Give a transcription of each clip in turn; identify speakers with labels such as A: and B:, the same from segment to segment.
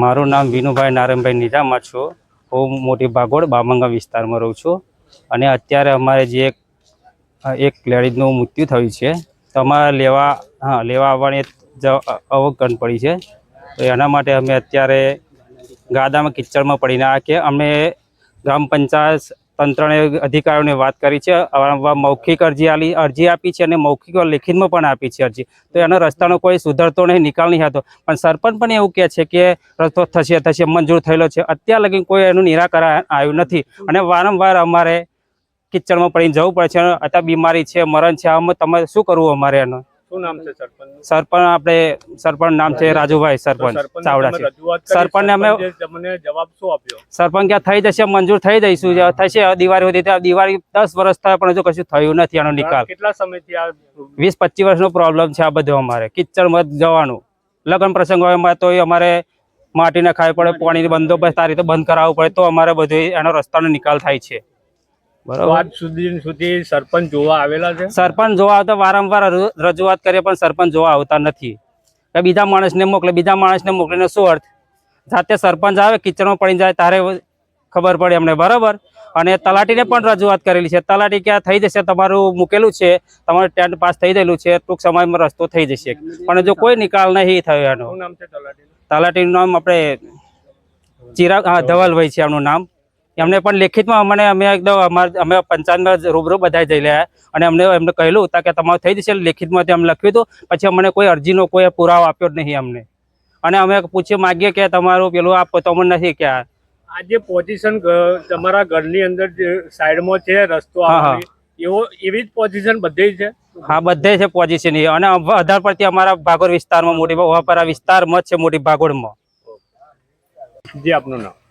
A: મારું નામ વિનુભાઈ નારાયણભાઈ નિજામા છું. હું મોટી ભાગોળ બામંગા વિસ્તારમાં રહું છું. અને અત્યારે અમારે જે એક લેડીઝનું મૃત્યુ થયું છે, તો અમારે લેવા, હા, લેવા આવવાની અવગણ પડી છે. તો એના માટે અમે અત્યારે ગાદામાં કિચડમાં પડીને આ કે અમે ગ્રામ પંચાયત તંત્રને અધિકારીઓને વાત કરી છે. મૌખિક અરજી આલી, અરજી આપી છે અને મૌખિક લેખિતમાં પણ આપી છે અરજી. તો એનો રસ્તાનો કોઈ સુધરતો નહીં, નિકાલ નહીં હતો પણ સરપંચ પણ એવું કહે છે કે રસ્તો થશે થશે, મંજૂર થયેલો છે. અત્યાર લગી કોઈ એનું નિરાકરણ આવ્યું નથી. અને વારંવાર અમારે કિચડમાં પડીને જવું પડે છે. અત્યારે બીમારી છે, મરણ છે. આમાં તમારે શું કરવું અમારે એનું?
B: શું નામ છે સરપંચ
A: સરપંચ આપણે સરપંચ નામ છે રાજુભાઈ સરપંચ ચાવડા છે. સરપંચને અમે-
B: તમને જવાબ શું આપ્યો?
A: સરપંચ ક્યાં થઈ જશે મંજૂર થઈ જઈશું થશે દિવાળી સુધી દિવાળી દસ વર્ષ થાય પણ હજુ કશું થયું નથી આનો નિકાલ.
B: કેટલા સમયથી આ
A: વીસ પચીસ વર્ષનો પ્રોબ્લેમ છે આ બધો અમારે. કિચડમાં મત જવાનું. લગ્ન પ્રસંગ હોય એમાં તો અમારે માટી નખાવી પડે પાણીનો બંદોબસ્ત આ રીતે બંધ કરાવવું પડે તો અમારે બધું એનો રસ્તાનો નિકાલ થાય છે. બરાબર?
B: સુધી સુધી સરપંચ જોવા આવેલા છે?
A: સરપંચ જોવા આવતા વારંવાર રજૂઆત કરીએ પણ સરપંચ જોવા આવતા નથી. કે બીજા માણસને મોકલે બીજા માણસને મોકલીને શું અર્થ? જાતે સરપંચ આવે કિચડમાં પડી જાય તારે ખબર પડે અમને બરાબર? અને તલાટીને પણ રજૂઆત કરેલી છે. તલાટી ક્યાં થઈ જશે? તમારું મૂકેલું છે તમારું ટેન્ટ પાસ થઈ ગયેલું છે ટૂંક સમયમાં રસ્તો થઈ જશે. પણ જો કોઈ નિકાલ નહીં થયો એનો.
B: તલાટીનું
A: નામ આપણે ચિરાગ હા ધવલભાઈ છે એમનું નામ. એમને પણ લેખિતમાં અમને અમે એકદમ અમારા અમે પંચાયતમાં રૂબરૂ બધા જઈ રહ્યા. અને અમને એમને કહેલું હતા કે તમારું થઈ જશે. લેખિતમાં અમે લખ્યું હતું. પછી અમને કોઈ અરજીનો કોઈ પુરાવો આપ્યો જ નહીં અમને. અને અમે પૂછી માગીએ કે તમારું પેલું આપો તો અમને નથી કે આ
B: જે પોઝિશન તમારા ઘરની અંદર જે સાઈડમાં છે રસ્તો
A: હા, હા.
B: એવો એવી જ પોઝિશન બધે છે?
A: હા બધે છે પોઝિશન એ. અને વધારે પડતી અમારા ભાગોળ વિસ્તારમાં મોટી વાપરા વિસ્તારમાં છે મોટી ભાગોળમાં.
B: જી આપનું નામ?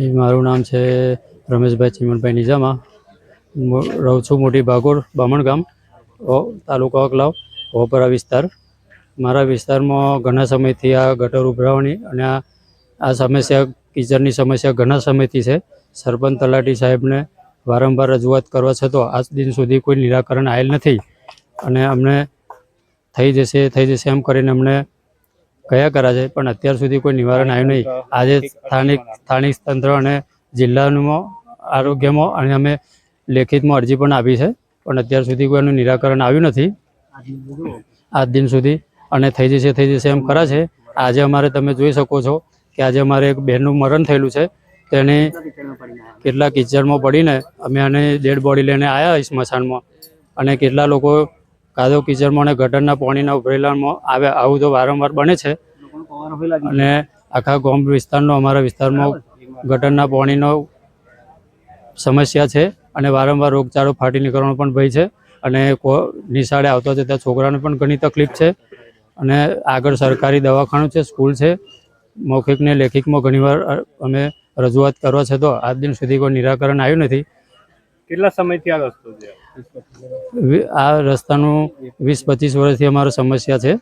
C: મારું નામ છે રમેશભાઈ ચિમનભાઈ નિજામા રહું છું મોટી ભાગોર બામણ ગામ, ઓ- તાલુકો અકલાવ ઓપરા વિસ્તાર. મારા વિસ્તારમાં ઘણા સમયથી આ ગટર ઉભરાવાની અને આ આ સમસ્યા કિચડની સમસ્યા ઘણા સમયથી છે. સરપંચ તલાટી સાહેબને વારંવાર રજૂઆત કરવા છતાં આજ દિન સુધી કોઈ નિરાકરણ આવેલ નથી. અને અમને થઈ જશે થઈ જશે એમ કરીને અમને કયા કરા છે, પણ અત્યાર સુધી કોઈ નિવારણ આવ્યું નહીં. આજે સ્થાનિક સ્થાનિક તંત્ર અને જિલ્લાનું આરોગ્યમાં અને અમે લેખિતમાં અરજી પણ આપી છે, પણ અત્યાર સુધી કોઈ એનું નિરાકરણ આવ્યું નથી. આજ દિન સુધી અને થઈ જશે થઈ જશે એમ ખરા છે. આજે અમારે તમે જોઈ શકો છો કે આજે અમારે એક બહેનનું મરણ થયેલું છે. તેને કેટલા કિચડમાં પડીને અમે આને ડેડ બોડી લઈને આવ્યા સ્મશાનમાં. અને કેટલા લોકો કાદવ કિચડમાં અને ગટરના પાણીના ઉભરેલામાં આવે આવું તો વારંવાર બને છે. અને આખા ગામ વિસ્તારનો, અમારા વિસ્તારમાં ગટરના પાણીનો સમસ્યા છે અને વારંવાર રોગચાળો ફાટી નીકળવાનો પણ ભય છે. અને નિશાળે આવતા જતા છોકરાને પણ ઘણી તકલીફ છે. અને આગળ સરકારી દવાખાનું છે, સ્કૂલ છે. મૌખિક ને લેખિતમાં ઘણીવાર અમે રજૂઆત કરવા છે તો આજ દિન સુધી કોઈ નિરાકરણ આવ્યું નથી.
B: કેટલા સમયથી આ રસ્તો છે?
C: આ રસ્તાનું વીસ પચીસ વર્ષથી અમારો સમસ્યા છે.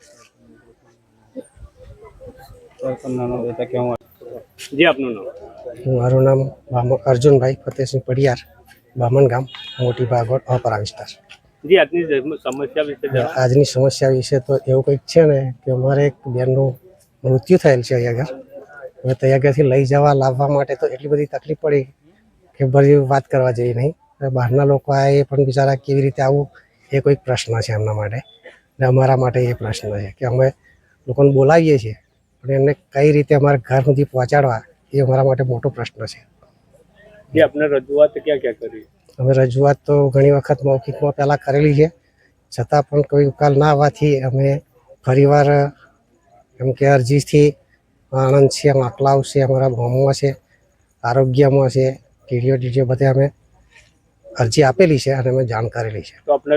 B: જી આપનું નામ?
D: મારું નામ અર્જુનભાઈ ફતેહસિંહ પડિયાર બામણ ગામ મોટી ભાગોળ અપરા વિસ્તાર.
B: જી આજની સમસ્યા વિશે
D: આજની સમસ્યા વિશે તો એવું કંઈક છે ને કે અમારે એક બેનનું મૃત્યુ થયેલ છે અહીંયા આગળ. હવે ત્યાં આગળથી લઈ જવા લાવવા માટે તો એટલી બધી તકલીફ પડી કે બધી વાત કરવા જેવી નહીં. બહારના લોકો એ પણ બિચારા કેવી રીતે આવું એ કોઈક પ્રશ્ન છે એમના માટે. ને અમારા માટે એ પ્રશ્ન છે કે અમે લોકોને બોલાવીએ છીએ પણ એમને કઈ રીતે અમારા ઘર સુધી પહોંચાડવા એ અમારા માટે મોટો પ્રશ્ન છે.
B: જી આપને રજૂઆત ક્યાં ક્યાં કરી?
D: અમે રજૂઆત તો ઘણી વખત મૌખિકમાં પહેલાં કરેલી છે છતાં પણ કોઈ ઉકાલ ના આવવાથી અમે ફરીવાર એમ કે અરજીથી આણંદ છે માકલાવ છે અમારા ગામમાં છે આરોગ્યમાં છે ટીડીઓ ટીડીઓ બધે અમે અરજી આપેલી છે અને અમે જાણ કરેલી છે.
B: તો આપણે